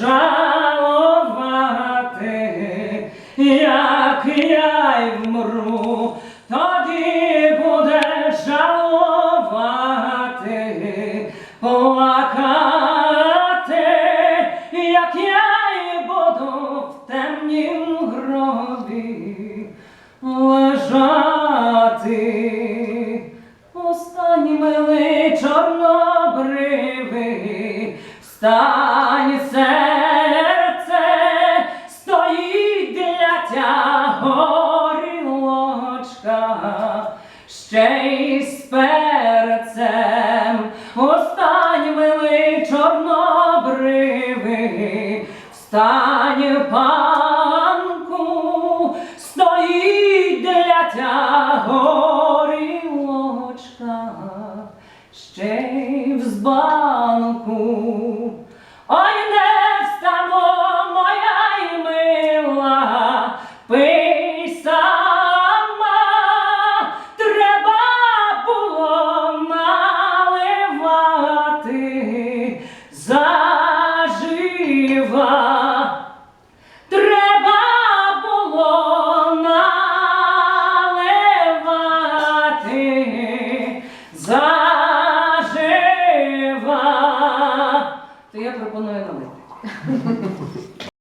жалувати, як я й вмру, тоді буде жалувати, плакати, як я й буду в темнім гробі лежати. Останній милий чорнобривий, встань серце, стоїть для тя горілочка, ще й з перцем. Останній милий чорнобривий, встань панку, стоїть для тя горілочка, ще й в Olha この世のもの。